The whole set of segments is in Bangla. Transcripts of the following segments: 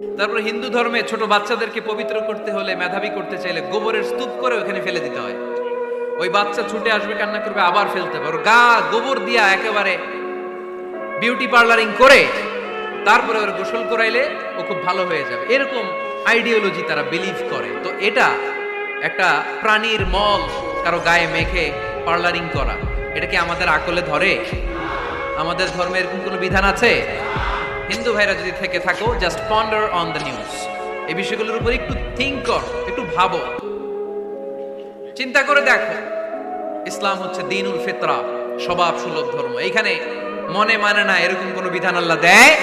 তারপর হিন্দু ধর্মে ছোট বাচ্চাদেরকে পবিত্র করতে হলে মেধাবী করতে চাইলে গোবরের স্তূপ করে ওখানে ফেলে দিতে হয়। ওই বাচ্চা ছুটে আসবে, কান্না করবে, আবার ফেলতে পারো গা গোবর দিয়া একেবারে বিউটি পার্লারিং করে, তারপরে ওর গোসল করাইলে ও খুব ভালো হয়ে যাবে। এরকম আইডিওলজি তারা বিলিভ করে। তো এটা একটা প্রাণীর মল কারও গায়ে মেখে পার্লারিং করা। এটা কি আমাদের আকলে ধরে? আমাদের ধর্মে এরকম কোনো বিধান আছে? হিন্দু ভাইরা যদি থেকে থাকো just ponder on the news এই বিষয়গুলোর উপর একটু থিঙ্ক কর, একটু ভাবো। চিন্তা করে দেখো। ইসলাম হচ্ছে দিনুল ফিতরা, স্বভাব সুলভ ধর্ম। এইখানে মনে মানে না, এরকম কোনো বিধান আল্লাহ দেয়?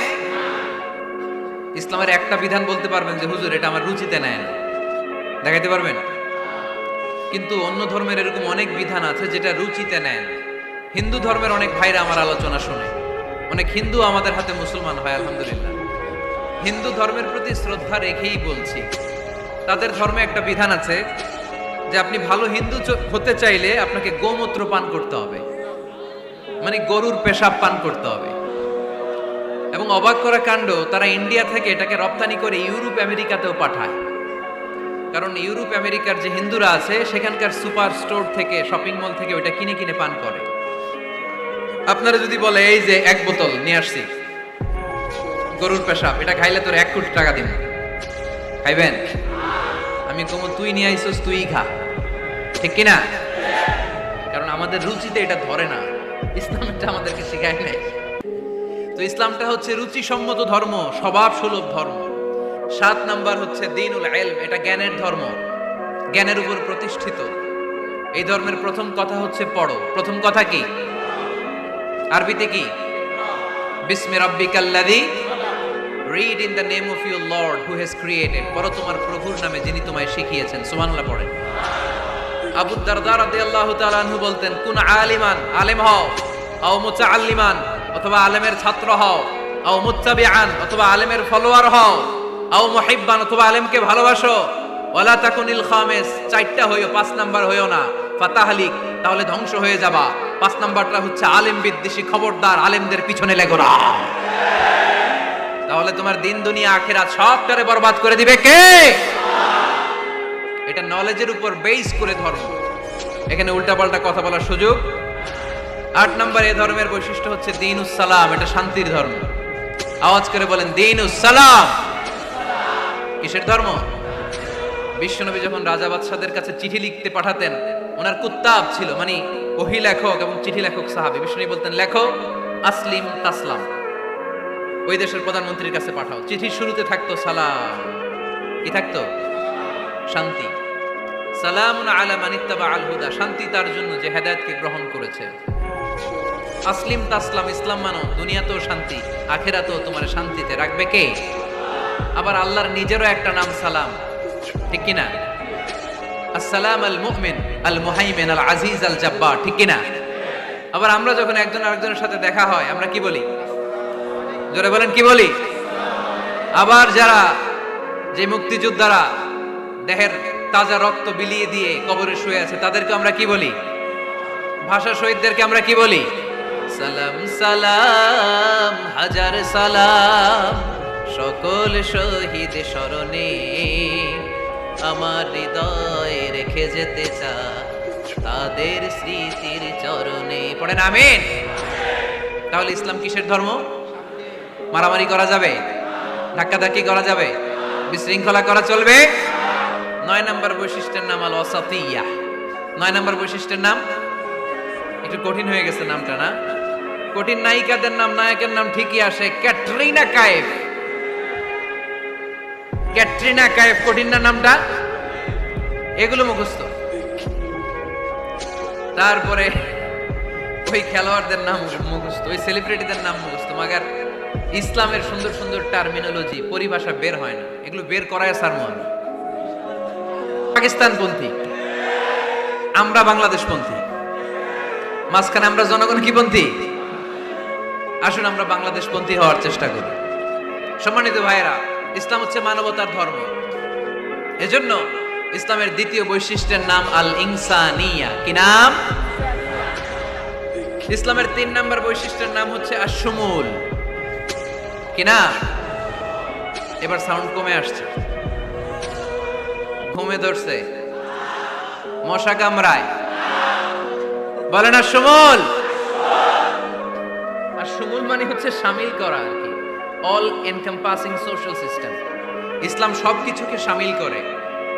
ইসলামের একটা বিধান বলতে পারবেন যে, হুজুর, এটা আমার রুচিতে নেয় না। দেখাইতে পারবেন? কিন্তু অন্য ধর্মের এরকম অনেক বিধান আছে যেটা রুচিতে নেয় হিন্দু ধর্মের অনেক ভাইরা আমার আলোচনা শোনে। অনেক হিন্দু আমাদের হাতে মুসলমান হয়, আলহামদুলিল্লাহ। হিন্দু ধর্মের প্রতি শ্রদ্ধা রেখেই বলছি। তাদের ধর্মে একটা বিধান আছে যে আপনি ভালো হিন্দু হতে চাইলে আপনাকে গোমূত্র পান করতে হবে। মানে গরুর পেশাব পান করতে হবে। এবং অবাক করা কাণ্ড, তারা ইন্ডিয়া থেকে এটাকে রপ্তানি করে ইউরোপ, আমেরিকাতেও পাঠায়। কারণ ইউরোপ, আমেরিকার যে হিন্দুরা আছে, সেখানকার সুপার স্টোর থেকে, শপিং মল থেকে ওটা কিনে কিনে পান করে। আপনারা যদি বলে, এই যে এক বোতল নিয়ে আসছি, গরুর পেশাব, এটা খাইলে তোর এক কোটি টাকা দিব খাইবেন? আমি কমো, তুই নিয়ে আইসোস, তুই খা। ঠিক কিনা? কারণ আমাদের রুচিতে এটা ধরে না। ইসলামটা আমাদেরকে শেখায় নাই। তো ইসলামটা হচ্ছে রুচিসম্মত ধর্ম, স্বভাব সুলভ ধর্ম। সাত নাম্বার হচ্ছে দিনুল এলম এটা জ্ঞানের ধর্ম। জ্ঞানের উপর প্রতিষ্ঠিত। এই ধর্মের প্রথম কথা হচ্ছে পড়ো। প্রথম কথা কি? আরবিতে কি? বিসমি রাব্বিকাল্লাযী। Read in the name of your lord who has created পড়ো তোমার প্রভুর নামে যিনি তোমায় শিখিয়েছেন। সুবহানাল্লাহ পড়েন। আবু দারদা রাদিয়াল্লাহু তাআলা আনহু বলতেন, কুন আলিমান? আলেম হও। আও মুতাআল্লিমান? অথবা আলেমের ছাত্র হও। আও মুত্তাবিআন? অথবা আলেমের ফলোয়ার হও। আও মুহিব্বান? অথবা আলেমকে ভালোবাসো। ওয়ালা তাকুনিল খামিস? চারটা হইও, পাঁচ নাম্বার হইও না। ফাতাহলিক, তাহলে ধ্বংস হয়ে যাবা। পাঁচ নাম্বারটা হচ্ছে আলেম বিদ্বেষী খবরদার, আলেমদের পিছনে লেগো না তাহলে তোমার দিন, দুনিয়া, আখেরাত সবটারে বরবাদ করে দিবে কে? এটা নলেজের উপর বেস করে ধর্ম। এখানে উল্টাপাল্টা কথা বলার সুযোগ। আট নম্বর, এ ধর্মের বৈশিষ্ট্য হচ্ছে দিন সালাম এটা শান্তির ধর্ম। আওয়াজ করে বলেন দিন সালাম কিসের ধর্ম? বিশ্বনবী যখন রাজা বাদশাদের কাছে চিঠি লিখতে পাঠাতেন, ওনার কুত্তাব ছিল মানে ওহি লেখক এবং চিঠি লেখক সাহাবি। বিশ্বনবী বলতেন, লেখো, আসলিম তাসলাম। ওই দেশের প্রধানমন্ত্রীর কাছে পাঠাও। চিঠির শুরুতে থাকতো সালাম। কি থাকতো? শান্তি। সালামুন আলা মানিত্তাবা আল হুদা। শান্তি তার জন্য যে হেদায়েতকে গ্রহণ করেছে। আসলিম তাসলাম ইসলাম মানো, দুনিয়াতেও শান্তি, আখেরাতেও তোমার শান্তিতে রাখবে কে? আবার আল্লাহর নিজেরও একটা নাম সালাম। ঠিক কিনা? আসসালাম আল মুমিন, আল মুহাইমিন, আল আজিজ, আল জাব্বার, ঠিক কিনা? আবার আমরা যখন একজন আরেকজনের সাথে দেখা হয়, আমরা কি বলি? জোরে বলেন, কি বলি? আবার যারা যে মুক্তিযোদ্ধারা দেহের তাজা রক্ত বিলিয়ে দিয়ে কবরে শুয়ে আছে, তাদেরকে আমরা কি বলি? ভাষা শহীদদেরকে আমরা কি বলি? সালাম সালাম, হাজার সালাম, সকল শহীদ স্মরণে। আমার হৃদয়ে রেখে যেতে চা। তাদের স্মৃতির চরণে পড়েন, আমিন। তাহলে ইসলাম কিসের ধর্ম? মারামারি করা যাবে? ধাক্কাধাক্কি করা যাবে? বিশৃঙ্খলা করা চলবে? নয় নম্বর বৈশিষ্ট্যের নাম আল ওয়াসাতিয়া নয় নম্বর বৈশিষ্ট্যের নাম? একটু কঠিন হয়ে গেছে নামটা, না? কঠিন নায়িকাদের নাম, নায়কের নাম ঠিকই আসে ক্যাটরিনা কায়েফ। ক্যাটরিনা কায়েফ কঠিন না নামটা? এগুলো মুখস্থ। তারপরে ওই খেলোয়াড়দের নাম মুখস্থ, ওই সেলিব্রিটিদের নাম মুখস্থ, মাগার ইসলামের সুন্দর সুন্দর টার্মিনোলজি পরিভাষা বের হয় না। এগুলো বের করায় সারমন পাকিস্তানপন্থী। আমরা বাংলাদেশপন্থী। মাঝখানে আমরা জনগণ কি পন্থী? আসুন আমরা বাংলাদেশপন্থী হওয়ার চেষ্টা করি। সম্মানিত ভাইয়েরা ইসলাম হচ্ছে মানবতার ধর্ম। এজন্য ইসলামের দ্বিতীয় বৈশিষ্ট্যের নাম আল ইনসানিয়া কি নাম? ইসলামের তিন নম্বর বৈশিষ্ট্যের নাম হচ্ছে আশুমুল কি নাম? এবার সাউন্ড কমে আসছে। ঘুমে ধরছে। মশা কামড়ায়। বলে না সুমুল আর সুমুল মানে হচ্ছে সামিল করা। অল এনকম্পাসিং সোশ্যাল সিস্টেম ইসলাম সব কিছুকে সামিল করে।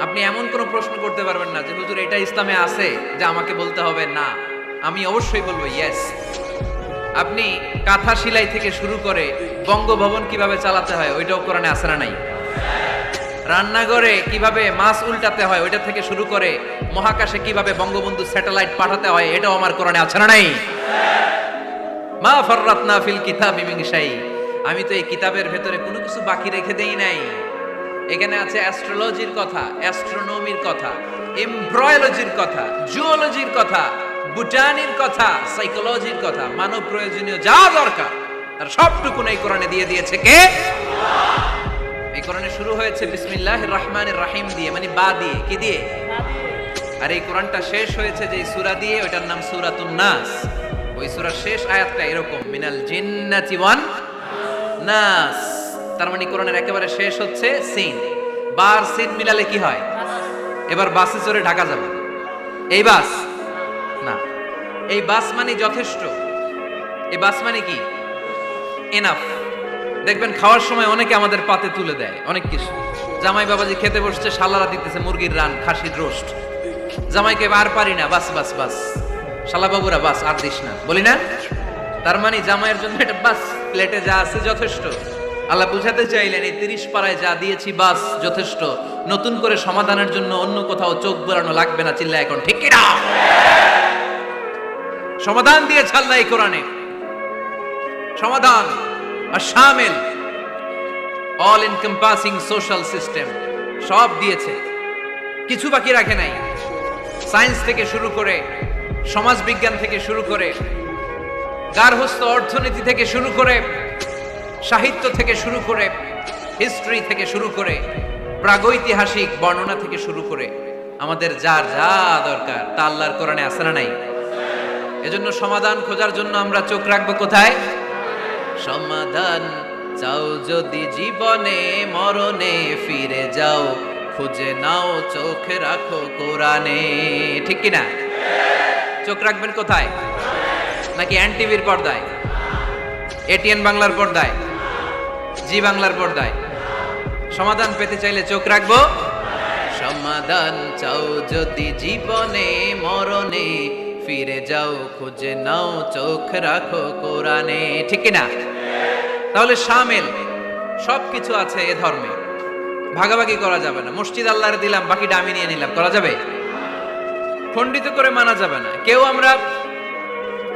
আপনি এমন কোনো প্রশ্ন করতে পারবেন না যে, হুজুর, এটা ইসলামে আছে যে আমাকে বলতে হবে? না। আমি অবশ্যই বলব ইয়েস আপনি কাঁথা সিলাই থেকে শুরু করে বঙ্গভবন কীভাবে চালাতে হয়, ওইটাও কোরআনে আসে না নাই? রান্নাঘরে কীভাবে মাছ উল্টাতে হয়, ওইটা থেকে শুরু করে মহাকাশে কীভাবে বঙ্গবন্ধু স্যাটেলাইট পাঠাতে হয়, এটাও আমার কোরআনে আছে না নাই? মা ফররাতনা ফিল কিতাব মিমিংশাই আমি তো এই কিতাবের ভেতরে কোনো কিছু বাকি রেখে দেই নাই। এখানে আছে অ্যাস্ট্রোলজির কথা অ্যাস্ট্রোনমির কথা এমব্রয়োলজির কথা জুওলজির কথা বুটানির কথা সাইকোলজির কথা, মানব প্রয়োজনীয় যা দরকার, তার সবটুকুন এই কোরআনে দিয়ে দিয়েছে কে? এই কোরআনে শুরু হয়েছে বিসমিল্লাহ রহমানের রাহিম দিয়ে মানে বা দিয়ে, কি দিয়ে? আর এই কোরআনটা শেষ হয়েছে যে সুরা দিয়ে, ওইটার নাম সূরাতুন নাস। ওই সূরার শেষ আয়াতটা এরকম, মিনাল জিন্নাতি ওয়ান নাস। তার মানে কোরআনের একেবারে শেষ হচ্ছে সিন। বার সিন মিলালে কি হয়? এবার বাসে চড়ে ঢাকা যাবে। এই বাস? না। এই বাস মানে যথেষ্ট। এই বাস মানে কি? এনাফ দেখবেন খাওয়ার সময় অনেকে আমাদের পাতে তুলে দেয়, অনেক কিছু। জামাই বাবাজি খেতে বসছে, শালারা দিতেছে মুরগির রান, খাসির রোস্ট। জামাইকে আর পারি না, বাস বাস বাস। শালা বাবুরা, বাস, আর দিস না। বলি না? তার মানে জামাইয়ের জন্য এটা বাস। প্লেটে যা আছে যথেষ্ট। আল্লাহ বুঝাতে চাইলেন, এই তিরিশ পাড়ায় যা দিয়েছি, বাস, যথেষ্ট। নতুন করে সমাধানের জন্য অন্য কোথাও চোখ বোলানো লাগবে না চিল্লা এখন, ঠিক কিনা? সমাধান দিয়ে ছাড়লা এই কোরআনে। সমাধান, আর শামিল অল এনকম্পাসিং সোশ্যাল সিস্টেম সব দিয়েছে। কিছু বাকি রাখে নাই। সায়েন্স থেকে শুরু করে সমাজ বিজ্ঞান থেকে শুরু করে গার্হস্থ অর্থনীতি থেকে শুরু করে, সাহিত্য থেকে শুরু করে হিস্ট্রি থেকে শুরু করে, প্রাগৈতিহাসিক বর্ণনা থেকে শুরু করে, আমাদের যার যা দরকার, তা আল্লাহর কোরআনে আসে না নাই? এজন্য সমাধান খোঁজার জন্য আমরা চোখ রাখব কোথায়? সমাধান চাও যদি জীবনে, মরণে ফিরে যাও, খুঁজে নাও, চোখ রাখো কোরআনে। ঠিক কি না চোখ রাখবেন কোথায়? নাকি এন টিভির পর্দায়? এটিএন বাংলার পর্দায়? জি বাংলার পর্দায়। সমাধান পেতে চাইলে চোখ রাখব। সমাধান চাও যদি জীবনে, মরণে, ফিরে যাও, খুঁজে নাও, চোখ রাখো কোরআনে। ঠিক না তাহলে শামিল সব কিছু আছে এ ধর্মে। ভাগাভাগি করা যাবে না। মসজিদ আল্লাহরে দিলাম, বাকিটা আমি নিয়ে নিলাম। করা যাবে? খণ্ডিত করে মানা যাবে না। কেউ আমরা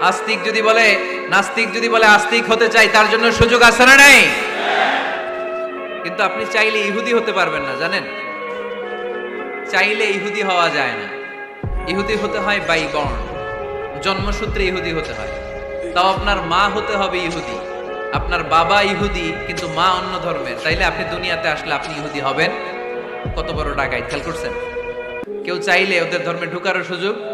আস্তিক যদি বলে, নাস্তিক যদি বলে আস্তিক হতে চাই, তার জন্য সুযোগ আছে না নাই? কিন্তু আপনি চাইলে ইহুদি হতে পারবেন না, জানেন? চাইলে ইহুদি হওয়া যায় না। ইহুদি হতে হয় বাই বর্ণ জন্মসূত্রে ইহুদি হতে হয়। তাও আপনার মা হতে হবে ইহুদি। আপনার বাবা ইহুদি, কিন্তু মা অন্য ধর্মের। তাইলে আপনি দুনিয়াতে আসলে আপনি ইহুদি হবেন? কত বড় ডাকাই খেয়াল করছেন? কেউ চাইলে ওদের ধর্মে ঢুকারও সুযোগ?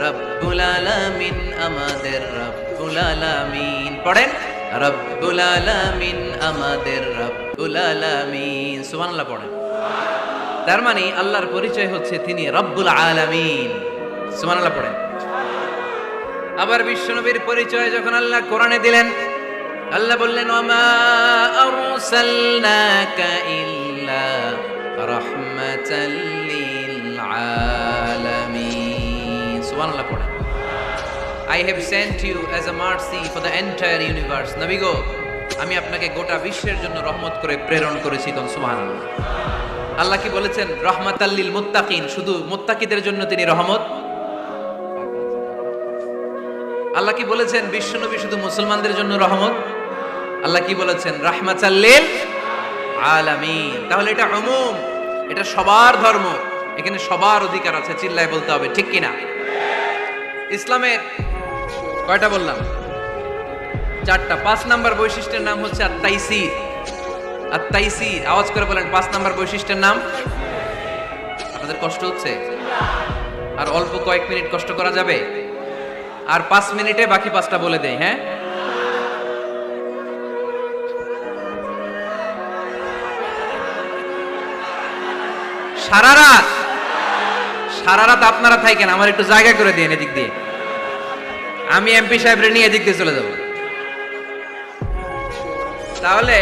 রব্বুল আলামিন আমাদের রব্বুল আলামিন পড়েন। রব্বুল আলামিন আমাদের রব্বুল আলামিন। সুবহানাল্লাহ পড়েন। তার মানে আল্লাহর পরিচয় হচ্ছে তিনি রব্বুল আলামিন। সুবহানাল্লাহ পড়েন। আবার বিশ্বনবীর পরিচয় যখন আল্লাহ কোরআনে দিলেন, আল্লাহ বললেন, ওমা আরসালনাকা ইল্লা রাহমাতাল আলামিন সুবহানাল্লাহ পড়েন I have sent you as a mercy for the entire universe. নবী গো, আমি আপনাকে গোটা বিশ্বের জন্য রহমত করে প্রেরণ করেছি কোন সুবহানাল্লাহ। আল্লাহ কি বলেছেন? রহমাতাল্লিল মুত্তাকিন, শুধু মুত্তাকিদের জন্য তিনি রহমত? আল্লাহ কি বলেছেন? বিশ্বনবী শুধু মুসলমানদের জন্য রহমত? আল্লাহ কি বলেছেন? রাহমাতাল্লিল আলামিন। তাহলে এটা উমুম, এটা সবার ধর্ম। এখানে সবার অধিকার আছে, চিল্লায় বলতে হবে, ঠিক কিনা? ইসলামের কয়টা বললাম? চারটা। পাঁচ নাম্বার বৈশিষ্ট্যের নাম হচ্ছে আত্মাইসির আত্মাইসির আওয়াজ করে বলেন, পাঁচ নাম্বার বৈশিষ্ট্যের নাম? আপনাদের কষ্ট হচ্ছে? আর অল্প কয়েক মিনিট কষ্ট করা যাবে? আর পাঁচ মিনিটে বাকি পাঁচটা বলে দেয় হ্যাঁ? সারা রাত সারা রাত আপনারা থাকেন, আমার একটু জায়গা করে দিন এদিক দিয়ে। আমি এমপি সাহেবরে নিয়ে এদিক দিয়ে চলে যাব। তাহলে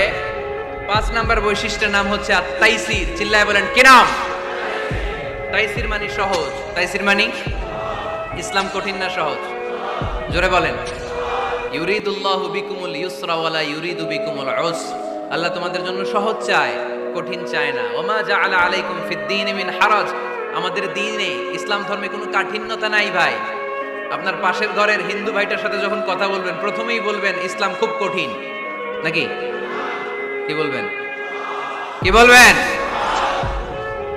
পাঁচ নাম্বার বৈশিষ্ট্যের নাম হচ্ছে আত্মাইসির চিল্লায় বলেন, কি নাম? তাইসির মানে সহজ। তাইসির মানে ইসলাম কঠিন না সহজ? জোরে বলেন। ইউরিদুল্লাহু বিকুমুল ইউসরা ওয়ালা ইউরিদু বিকুমুল উস আল্লাহ তোমাদের জন্য সহজ চায়, কঠিন চায় না। ওমা জাআলা আলাইকুম ফিদ্দিন মিন হারাজ। আমাদের দিনে ইসলাম ধর্মে কোনো কাঠিন্যতা নাই ভাই। আপনার পাশের ঘরের হিন্দু ভাইটার সাথে যখন কথা বলবেন, প্রথমেই বলবেন, ইসলাম খুব কঠিন। নাকি? কি বলবেন? কি বলবেন?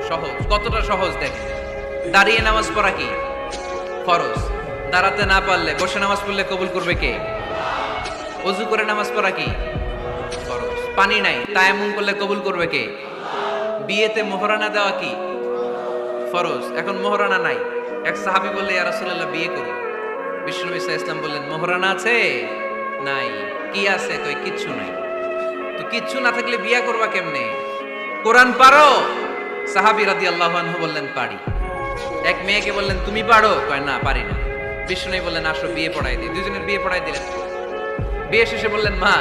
সহজ, কতটা সহজ দেখেন। দাঁড়িয়ে নামাজ পড়া কি? ফরজ। দাঁড়াতে না পারলে, বসে নামাজ পড়লে কবুল করবে কে? অজু করে নামাজ পড়া কি? ফরজ। পানি নাই তায়ামুম করলে কবুল করবে কে? বিয়েতে মোহরানা দেওয়া কি? ফরজ। এখন মোহরানা নাই। এক সাহাবি বললে, ইয়া রাসূলুল্লাহ, বিয়ে করব বিষ্ণু ইসা ইসলাম বললেন, মোহরানা আছে? নাই। কি আছে? কই, কিচ্ছু নাই। তো কিচ্ছু না থাকলে বিয়ে করবা কেমনে? কোরআন পারো? সাহাবি রাদিয়াল্লাহু আনহু বললেন, পারি। এক মেয়েকে বললেন, তুমি পারো? কয়, না, পারি না। বিষ্ণু বললেন, আসো, বিয়ে পড়াই দিই। দুজনের বিয়ে পড়াই দিলেন। বিয়ে শেষে বললেন, মা,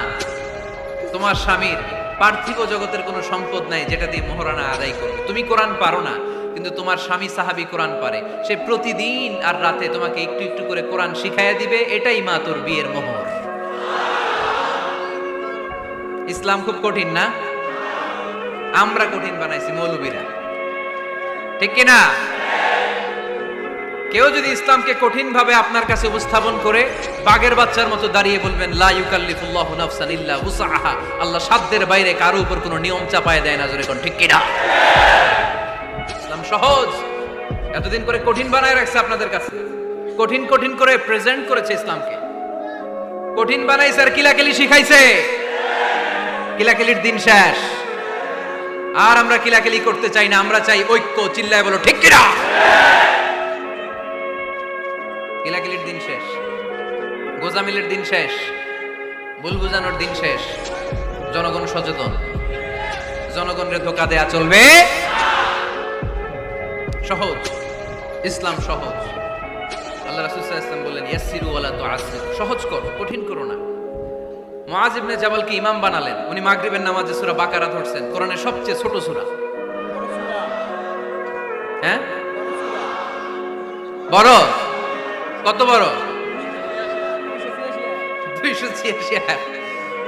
তোমার স্বামীর পার্থিব জগতের কোনো সম্পদ নাই যেটা দিয়ে মোহরানা আদায় করবে। তুমি কোরআন পারো না। কিন্তু তোমার স্বামী সাহাবি কোরআন পারে। সে প্রতিদিন আর রাতে তোমাকে একটু একটু করে কোরআন শিখাইয়া দিবে, এটাই মা তোর বিয়ের মোহর। ইসলাম খুব কঠিন না? আমরা কঠিন বানাইছি মৌলবীরা। ঠিক কিনা? কেউ যদি ইসলামকে কঠিন ভাবে আপনার কাছে উপস্থাপন করে বাগের বাচ্চার মতো দাঁড়িয়ে বলবেন আল্লাহ সাধ্যের বাইরে কারও উপর কোনো নিয়ম চাপায় দেয় না, জোরে কোন, ঠিক কিনা? ইসলাম সহজ। এতদিন করে কঠিন বানায় রাখছে আপনাদের কাছে। কঠিন কঠিন করে প্রেজেন্ট করেছে ইসলামকে। কঠিন বানাইছে আর কিলাকিলি শিখাইছে। কিলাকিলির দিন শেষ। আর আমরা কিলাকিলি করতে চাই না, আমরা চাই ঐক্য, চিল্লায় বলো, ঠিক কিনা? কিলাকিলির দিন শেষ। গোজামিলের দিন শেষ। ভুল বুঝানোর দিন শেষ। জনগণ সচেতন। জনগণের ধোকা দেয়া চলবে। সহজ, ইসলাম সহজ। আল্লাহ আলাইহি ওয়াসাল্লাম বললেন, ইয়াসসিরু ওয়ালা তুআসসিরু। সহজ করো, কঠিন করো না। মুআজ ইবনে জাবালকে ইমাম বানালেন, উনি মাগরিবের নামাজে সূরা বাকারা ধরছেন, কোরআনের সবচেয়ে ছোট সূরা। হ্যাঁ? বড়? কত বড়? দুইশো ছিয়াশি।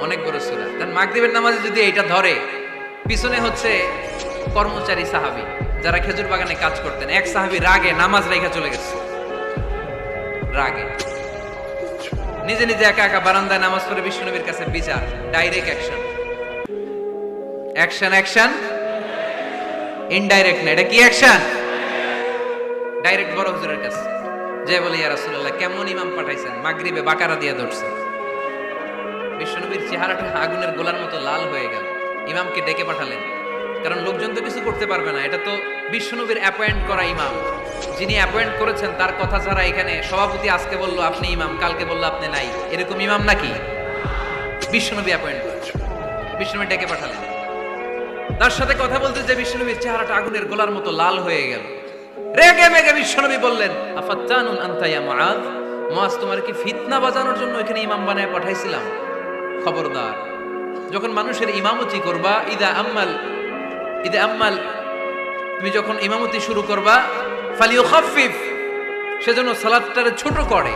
অনেক বড় সুরা। কারণ মাগরিবের নামাজে যদি এইটা ধরে, পিছনে হচ্ছে কর্মচারী সাহাবি। যারা খেজুর বাগানে কাজ করতেন, এক সাহাবি রাগে নামাজ রেখা চলে গেছে। রাগে। নিজে নিজে একা একা বারান্দায় নামাজ পড়ে বিষ্ণুনবীর কাছে বিচার direct action action action indirect না, এটা কি অ্যাকশন ডাইরেক্ট বড় হুজুরের কাছে। যে বলে, ইয়া রাসূলুল্লাহ, কেমন ইমাম পাঠাইছেন? মাগরিবে বাকারা দিয়ে ধরছে। বিশ্বনবীর চেহারাটা আগুনের গোলার মতো লাল হয়ে গেল। ইমামকে ডেকে পাঠালেন। কারণ লোকজন তো কিছু করতে পারবে না। এটা তো বিশ্বনবীর অ্যাপয়েন্ট করা ইমাম। যিনি অ্যাপয়েন্ট করেছেন, তার কথা ছাড়া এখানে সভাপতি আজকে বলল, আপনি ইমাম, কালকে বলল, আপনি নাই। এরকম ইমাম নাকি? বিশ্বনবী অ্যাপয়েন্ট করেছেন বিশ্বনবী ডেকে পাঠালেন। তার সাথে কথা বলতে যে বিশ্বনবীর চেহারাটা আগুনের গোলার মতো লাল হয়ে গেল। রেগে মেগে বিশ্বনবী বললেন, আফাত্তানুন আনতা ইয়া মুআজ? মুআজ, তোমার কি ফিতনা বাজানোর জন্য এখানে ইমাম বানায় পাঠাইছিলাম? খবরদার, যখন মানুষের ইমামতি করবা, ইদা আম্মাল ইদা আম্মাল, তুমি যখন ইমামতি শুরু করবা, ফালিও খাফিফ সেজন্য সালাদটারে ছোট করে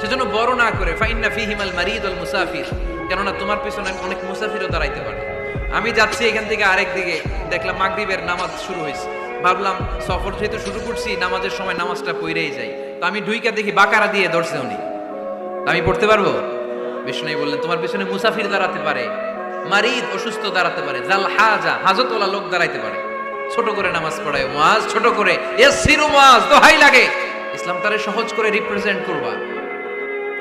সেজন্য বড় না করে, ফাইন্না ফিহিমাল মারিদ আল মুসাফির, কেননা তোমার পিছনে অনেক মুসাফিরও দাঁড়াইতে পারে। আমি যাচ্ছি এখান থেকে আরেক দিকে, দেখলাম মাগরিবের নামাজ শুরু হয়েছে ভাবলাম, সফর যেহেতু শুরু করছি, নামাজের সময় নামাজটা পইরেই যাই। তো আমি ডুইকা দেখি বাকারা দিয়ে ধরছে উনি। আমি পড়তে পারব? বিষ্ণু বললেন, তোমার পিছনে মুসাফির দাঁড়াতে পারে। মারিদ অসুস্থ দাঁড়াতে পারে জাল হাজা হাজতওয়ালা লোক দাঁড়াইতে পারে। ছোট করে নামাজ পড়ায় মাজ ছোট করে এস সিরু মাজ দোহাই লাগে। ইসলাম তারে সহজ করে রিপ্রেজেন্ট করবা।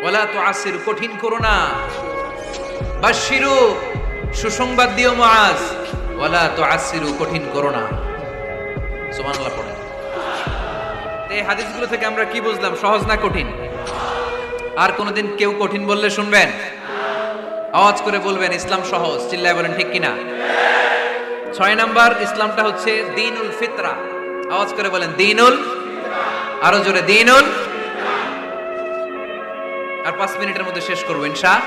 ওলা তো আসির কঠিন করো না। বাশিরু সুসংবাদ দিও মাজ ওলা তো আসিরু কঠিন করো না। সুবহানাল্লাহ পড়েন। তো এই হাদিসগুলো থেকে আমরা কি বুঝলাম? সহজ না কঠিন? আর কোনোদিন কেউ কঠিন বললে শুনবেন? আওয়াজ করে বলবেন, ইসলাম সহজ। চিল্লায় বলেন, ঠিক কিনা? ছয় নাম্বার, ইসলামটা হচ্ছে দিনুল ফিতরা। আওয়াজ করে বলেন, দিনুল আরও জোরে, দিনুল আর পাঁচ মিনিটের মধ্যে শেষ করব, ইনশা।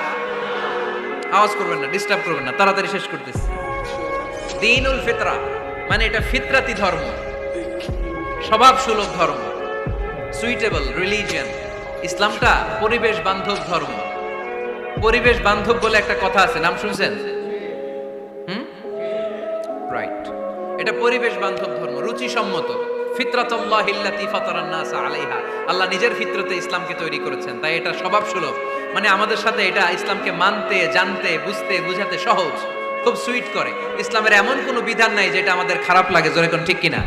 আওয়াজ করবেন না ডিস্টার্ব করবেন না, তাড়াতাড়ি শেষ করতেছি। দিনুল ফিতরা মানে এটা ফিতরাতি ধর্ম। স্বভাব সুলভ ধর্ম। সুইটেবল রিলিজিয়ান ইসলামটা পরিবেশ বান্ধব ধর্ম। পরিবেশ বান্ধব বলে একটা কথা আছে, নাম শুনছেন? হুম? রাইট এটা পরিবেশ বান্ধব ধর্ম, রুচিসম্মত। ফিতরাতুল্লাহ ইল্লাতি ফাতারান নাস আলাইহা। আল্লাহ নিজের ফিতরতে ইসলামকে তৈরি করেছেন, তাই এটা স্বভাব সুলভ মানে আমাদের সাথে এটা ইসলামকে মানতে, জানতে, বুঝতে, বুঝাতে সহজ, খুব সুইট করে। ইসলামের এমন কোনো বিধান নাই যেটা আমাদের খারাপ লাগে, জোরে কোন ঠিক কিনা?